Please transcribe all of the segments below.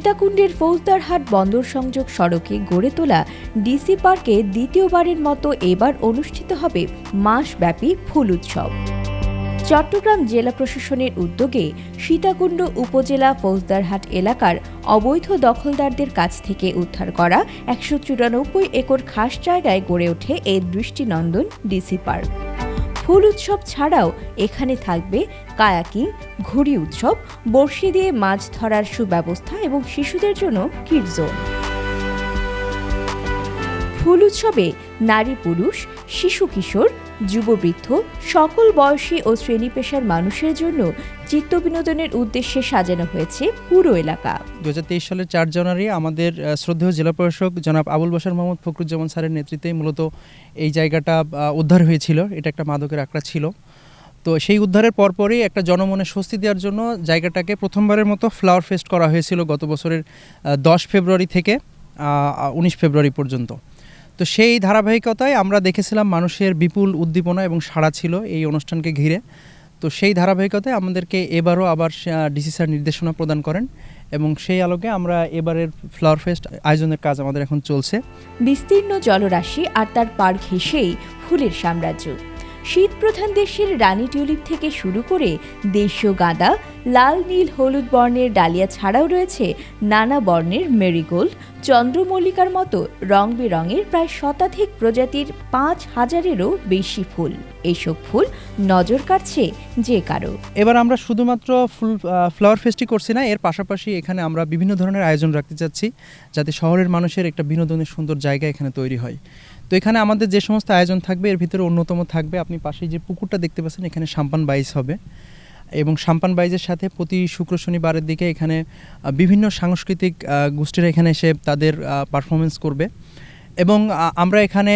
সীতাকুণ্ডের ফৌজদারহাট বন্দর সংযোগ সড়কে গড়ে তোলা ডিসি পার্কে দ্বিতীয়বারের মতো এবার অনুষ্ঠিত হবে মাসব্যাপী ফুল উৎসব। চট্টগ্রাম জেলা প্রশাসনের উদ্যোগে সীতাকুণ্ড উপজেলা ফৌজদারহাট এলাকার অবৈধ দখলদারদের কাছ থেকে উদ্ধার করা একশো চুরানব্বই একর খাস জায়গায় গড়ে ওঠে এই দৃষ্টিনন্দন ডিসি পার্ক। ফুল উৎসব ছাড়াও এখানে থাকবে কায়াকিং, ঘুড়ি উৎসব বর্ষি দিয়ে মাছ ধরার সুব্যবস্থা এবং শিশুদের জন্য কিড ফুল উৎসবে নারী পুরুষ, শিশু কিশোর যুববৃদ্ধ, সকল বয়সী ও শ্রেণি পেশার মানুষের জন্য চিত্ত বিনোদনের উদ্দেশ্যে সাজানো হয়েছে পুরো এলাকা। দু হাজার তেইশ সালের চার জানুয়ারি আমাদের শ্রদ্ধেয় জেলা প্রশাসক জনাব আবুল বাসার মোহাম্মদ ফখরুজ্জামান স্যারের নেতৃত্বেই মূলত এই জায়গাটা উদ্ধার হয়েছিল। এটা একটা মাদকের আঁকড়া ছিল। তো সেই উদ্ধারের পরপরই একটা জনমনে স্বস্তি দেওয়ার জন্য জায়গাটাকে প্রথমবারের মতো ফ্লাওয়ার ফেস্ট করা হয়েছিল গত বছরের দশ ফেব্রুয়ারি থেকে উনিশ ফেব্রুয়ারি পর্যন্ত। তো সেই ধারাবাহিকতায় আমরা দেখেছিলাম মানুষের বিপুল উদ্দীপনা এবং সাড়া ছিল এই অনুষ্ঠানকে ঘিরে। তো সেই ধারাবাহিকতায় আমাদেরকে এবারও আবার ডিসি স্যার নির্দেশনা প্রদান করেন এবং সেই আলোকে আমরা এবারের ফ্লাওয়ার ফেস্ট আয়োজনের কাজ আমাদের এখন চলছে। বিস্তীর্ণ জলরাশি আর তার পার ঘেঁষেই ফুলের সাম্রাজ্য। শীত প্রধান দেশের রানী টিউলিপ থেকে শুরু করে দেশীয় গাঁদা, লাল, নীল, হলুদ বর্ণের ডালিয়া ছাড়াও রয়েছে নানা বর্ণের মেরিগোল্ড, চন্দ্রমল্লিকার মতো রং বেরঙের প্রায় শতাধিক প্রজাতির পাঁচ হাজারেরও বেশি ফুল। এসব ফুল নজর কাটছে যে কারও। এবার আমরা শুধুমাত্র ফুল ফ্লাওয়ার ফেস্টই করছি না, এর পাশাপাশি এখানে আমরা বিভিন্ন ধরনের আয়োজন রাখতে চাচ্ছি, যাতে শহরের মানুষের একটা বিনোদনের সুন্দর জায়গা এখানে তৈরি হয়। তো এখানে আমাদের যে সমস্ত আয়োজন থাকবে, এর ভিতরে অন্যতম থাকবে, আপনি পাশেই যে পুকুরটা দেখতে পাচ্ছেন, এখানে সাম্পান বাইস হবে। এবং সাম্পান বাইজের সাথে প্রতি শুক্র শনিবারের দিকে এখানে বিভিন্ন সাংস্কৃতিক গোষ্ঠীরা এখানে এসে তাদের পারফরমেন্স করবে। এবং আমরা এখানে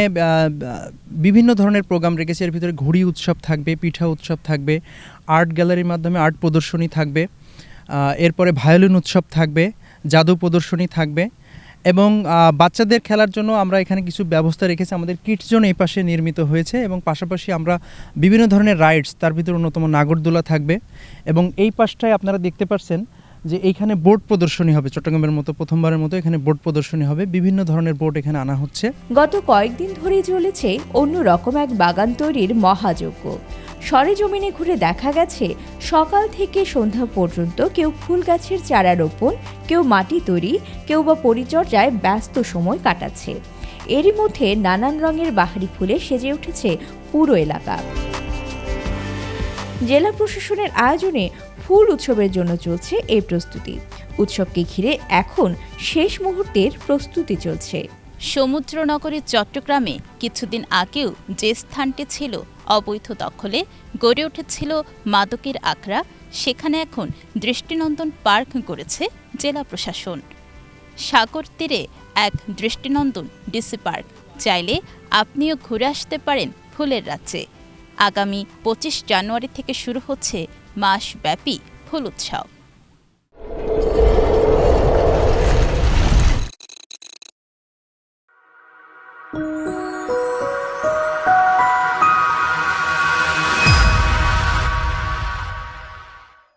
বিভিন্ন ধরনের প্রোগ্রাম রেখেছি। এর ভিতরে ঘুড়ি উৎসব থাকবে, পিঠা উৎসব থাকবে আর্ট গ্যালারির মাধ্যমে আর্ট প্রদর্শনী থাকবে এরপরে ভায়োলিন উৎসব থাকবে, জাদু প্রদর্শনী থাকবে। এবং বাচ্চাদের খেলার জন্য আমরা এখানে কিছু ব্যবস্থা রেখেছি। আমাদের কিডস জোন এই পাশে নির্মিত হয়েছে এবং পাশাপাশি আমরা বিভিন্ন ধরনের রাইডস, তার ভিতরে অন্যতম নাগরদোলা থাকবে। এবং এই পাশটায় আপনারা দেখতে পাচ্ছেন যে এইখানে বোর্ড প্রদর্শনী হবে, চট্টগ্রামের মতো প্রথমবারের মতো এখানে বোর্ড প্রদর্শনী হবে। বিভিন্ন ধরনের বোর্ড এখানে আনা হচ্ছে। গত কয়েকদিন ধরেই চলেছে অন্যরকম এক বাগান তৈরির মহাযজ্ঞ। সরেজমিনে ঘুরে দেখা গেছে, সকাল থেকে সন্ধ্যা পর্যন্ত কেউ ফুল গাছের চারা রোপণ, কেউ মাটি তৈরি, কেউ বা পরিচর্যায় ব্যস্ত সময় কাটাচ্ছে। এরই মধ্যে নানান রঙের বাহারি ফুলে সেজে উঠেছে পুরো এলাকা। জেলা প্রশাসনের আয়োজনে ফুল উৎসবের জন্য চলছে এই প্রস্তুতি। উৎসবকে ঘিরে এখন শেষ মুহূর্তের প্রস্তুতি চলছে। সমুদ্রনগরী চট্টগ্রামে কিছুদিন আগেও যে স্থানটি ছিল অবৈধ দখলে, গড়ে উঠেছিল মাদকের আখড়া, সেখানে এখন দৃষ্টিনন্দন পার্ক করেছে জেলা প্রশাসন। সাগর তীরে এক দৃষ্টিনন্দন ডিসি পার্ক। চাইলে আপনিও ঘুরে আসতে পারেন ফুলের রাজ্যে। আগামী পঁচিশ জানুয়ারি থেকে শুরু হচ্ছে মাসব্যাপী ফুল উৎসব।